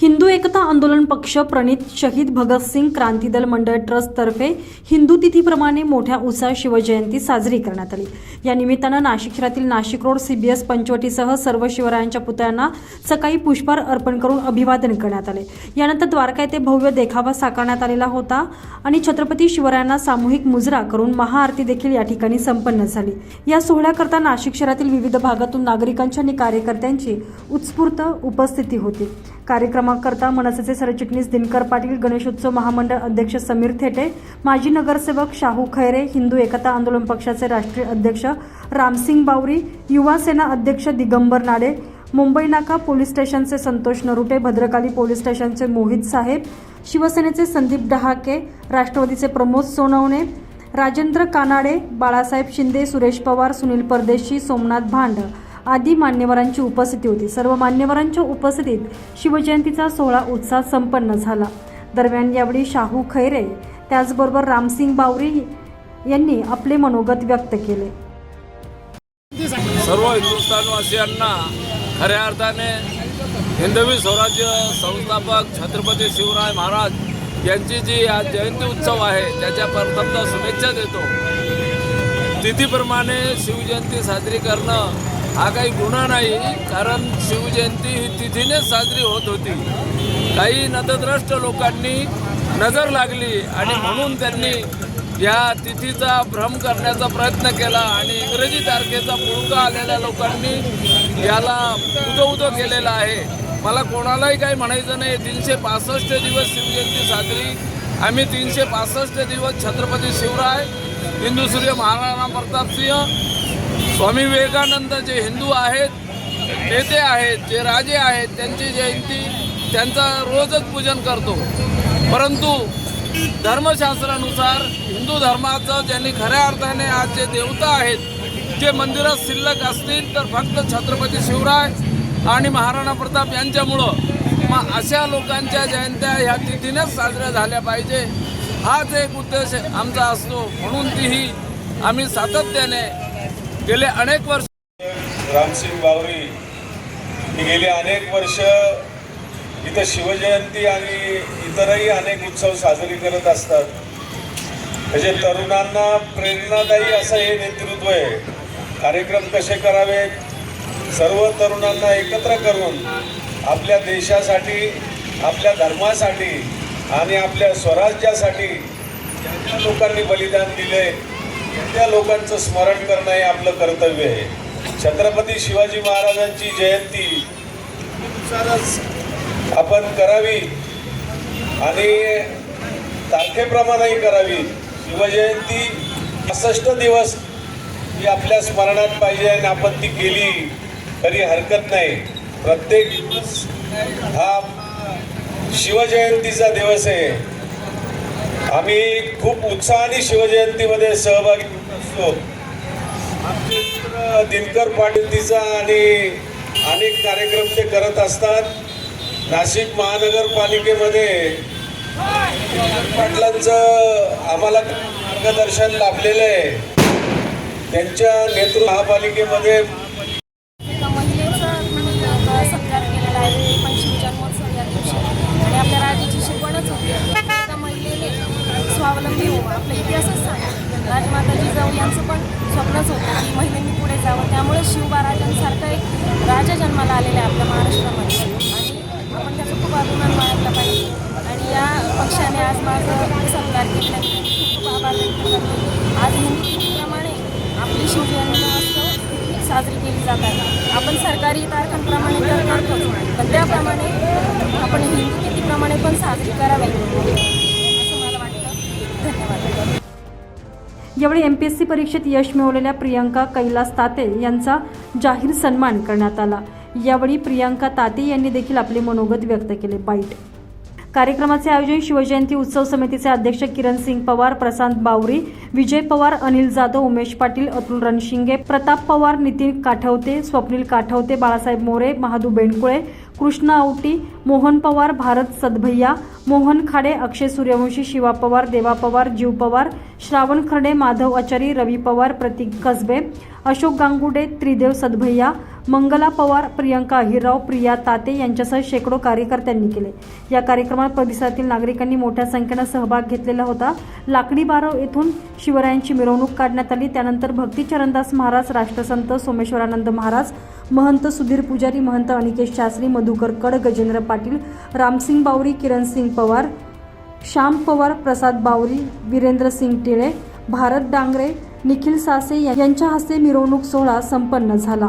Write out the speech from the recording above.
हिंदू एकता आंदोलन पक्ष प्रणित शहीद भगतसिंग क्रांती दल मंडळ ट्रस्टतर्फे हिंदू तिथीप्रमाणे मोठ्या उत्साह शिवजयंती साजरी करण्यात आली. या निमित्तानं नाशिक शहरातील नाशिक रोड सीबीएस पंचवटीसह सर्व शिवरायांच्या पुतळ्यांना सकाळी पुष्पहार अर्पण करून अभिवादन करण्यात आले. यानंतर द्वारका येथे भव्य देखावा साकारण्यात आलेला होता आणि छत्रपती शिवरायांना सामूहिक मुजरा करून महाआरती देखील या ठिकाणी संपन्न झाली. या सोहळ्याकरता नाशिक शहरातील विविध भागातून नागरिकांची आणि कार्यकर्त्यांची उत्स्फूर्त उपस्थिती होती. कार्यक्रमाकरता मनसेचे सरचिटणीस दिनकर पाटील गणेशोत्सव महामंडळ अध्यक्ष समीर थेटे माजी नगरसेवक शाहू खैरे हिंदू एकता आंदोलन पक्षाचे राष्ट्रीय अध्यक्ष रामसिंग बावरी युवा सेना अध्यक्ष दिगंबर नाडे मुंबई नाका पोलीस स्टेशनचे संतोष नरुटे भद्रकाली पोलीस स्टेशनचे मोहित साहेब शिवसेनेचे संदीप डहाके राष्ट्रवादीचे प्रमोद सोनवणे राजेंद्र कानाडे बाळासाहेब शिंदे सुरेश पवार सुनील परदेशी सोमनाथ भांड आदी मान्यवरांची उपस्थिती होती. सर्व मान्यवरांच्या उपस्थितीत शिवजयंतीचा सोहळा उत्साह संपन्न झाला. दरम्यान यावेळी शाहू खैरे त्याचबरोबर रामसिंग बावरी यांनी आपले मनोगत व्यक्त केले. सर्व हिंदुस्थानवासियांना खऱ्या अर्थाने हिंदवी स्वराज्य संस्थापक छत्रपती शिवराय महाराज यांची जी आज जयंती उत्सव आहे त्याच्या प्रथमता शुभेच्छा देतो. तिथीप्रमाणे शिवजयंती साजरी करणं हा काही गुन्हा नाही कारण शिवजयंती ही तिथीनेच साजरी होत होती. काही नतद्रष्ट लोकांनी नजर लागली आणि म्हणून त्यांनी या तिथीचा भ्रम करण्याचा प्रयत्न केला आणि इंग्रजी तारखेचा पुळका आलेल्या लोकांनी याला उदो केलेला आहे. मला कोणालाही काही म्हणायचं नाही तीनशे पासष्ट दिवस शिवजयंती साजरी आम्ही तीनशे पासष्ट दिवस छत्रपती शिवराय हिंदू सूर्य महाराणा प्रतापसिंह स्वामी विवेकानंद जे हिंदू आहेत नेते आहेत जे राजे आहेत त्यांची जयंती त्यांचा रोजच पूजन करतो. परंतु धर्मशास्त्रानुसार हिंदू धर्माचं ज्यांनी खऱ्या अर्थाने आज जे देवता आहेत जे मंदिरात शिल्लक असतील तर फक्त छत्रपती शिवराय आणि महाराणा प्रताप यांच्यामुळं. मग अशा लोकांच्या जयंत्या ह्या तिथीनेच साजऱ्या झाल्या पाहिजे. हाच एक उद्देश आमचा असतो. म्हणून तीही आम्ही सातत्याने गेले अनेक वर्ष. रामसिंग बावरी ही गेली अनेक वर्ष इथं शिवजयंती आणि इतरही अनेक उत्सव साजरे करत असतात. म्हणजे तरुणांना प्रेरणादायी असं हे नेतृत्व आहे. कार्यक्रम कसे करावेत? सर्व तरुणांना एकत्र करून आपल्या देशासाठी आपल्या धर्मासाठी आणि आपल्या स्वराज्यासाठी ज्या ज्या लोकांनी बलिदान दिले त्या लोकांचं स्मरण करणं हे आपलं कर्तव्य आहे. छत्रपती शिवाजी महाराजांची जयंती आपण करावी आणि तारखेप्रमाणेही करावी. शिवजयंती पासष्ट दिवस ही आपल्या स्मरणात पाहिजे आणि आपण ती केली तरी हरकत नाही. प्रत्येक दिवस हा शिवजयंतीचा दिवस आहे. आम्ही खूप उत्साहाने शिवजयंतीमध्ये सहभागी असतो. आमचे मित्र दिनकर पाटील तिचा आणि अनेक कार्यक्रम ते करत असतात. नाशिक महानगरपालिकेमध्ये पाटलांचं आम्हाला मार्गदर्शन लाभलेलं आहे. त्यांच्या नेतृत्व महापालिकेमध्ये एका महिलेचा तुम्ही अ, सत्कार केलेला आहे पंचवीस जन्मोत्सव या दिवशी आणि आपल्या राजाची शिकवणच होती एका महिलेने स्वावलंबी व्हावं आपला इतिहासच सांगा राजमाता यांचं पण स्वप्नच होतं की महिलांनी पुढे जावं. त्यामुळे शिवबाराजांसारखा एक राजा जन्माला आलेला आहे आपल्या महाराष्ट्रामध्ये. आणि आपण त्याचं खूप अभिमान मानला पाहिजे. आणि या पक्षाने आज माझं सत्कार केला खूप खूप आभार व्यक्त करते. आज हिंदू आपली शिवजयंती असं साजरी केली जात आहे आपण सरकारी तारखांप्रमाणे तर करतोच. पण त्याप्रमाणे आपण हिंदू कितीप्रमाणे पण साजरी करावी. यावेळी एम पी एस सी परीक्षेत यश मिळवलेल्या प्रियंका कैलास ताते यांचा जाहीर सन्मान करण्यात आला. यावेळी प्रियंका ताते यांनी देखील आपले मनोगत व्यक्त केले. बाईट. कार्यक्रमाचे आयोजन शिवजयंती उत्सव समितीचे अध्यक्ष किरण सिंग पवार प्रशांत बावरी विजय पवार अनिल जाधव उमेश पाटील अतुल रणशिंगे प्रताप पवार नितीन काठवते स्वप्नील काठवते बाळासाहेब मोरे महादू बेंडकुळे कृष्ण आवटी मोहन पवार भारत सदभैया मोहन खाडे अक्षय सूर्यवंशी शिवा पवार देवा पवार जीव पवार श्रावण खर्डे माधव आचारी रवी पवार प्रतीक कसबे अशोक गांगुडे त्रिदेव सदभैया मंगला पवार प्रियंका हिराव प्रिया ताते यांच्यासह शेकडो कार्यकर्त्यांनी केले. या कार्यक्रमात परिसरातील नागरिकांनी मोठ्या संख्येनं सहभाग घेतलेला होता. लाकडी बारव येथून शिवरायांची मिरवणूक काढण्यात आली. त्यानंतर भक्ती चरणदास महाराज राष्ट्रसंत सोमेश्वरानंद महाराज महंत सुधीर पुजारी महंत अनिकेश शास्त्री मधुकर कड गजेंद्र पाटील रामसिंग बावरी किरण सिंग पवार श्याम पवार प्रसाद बावरी वीरेंद्र सिंग टिळे भारत डांगरे निखिल सासे यांच्या हस्ते मिरवणूक सोहळा संपन्न झाला.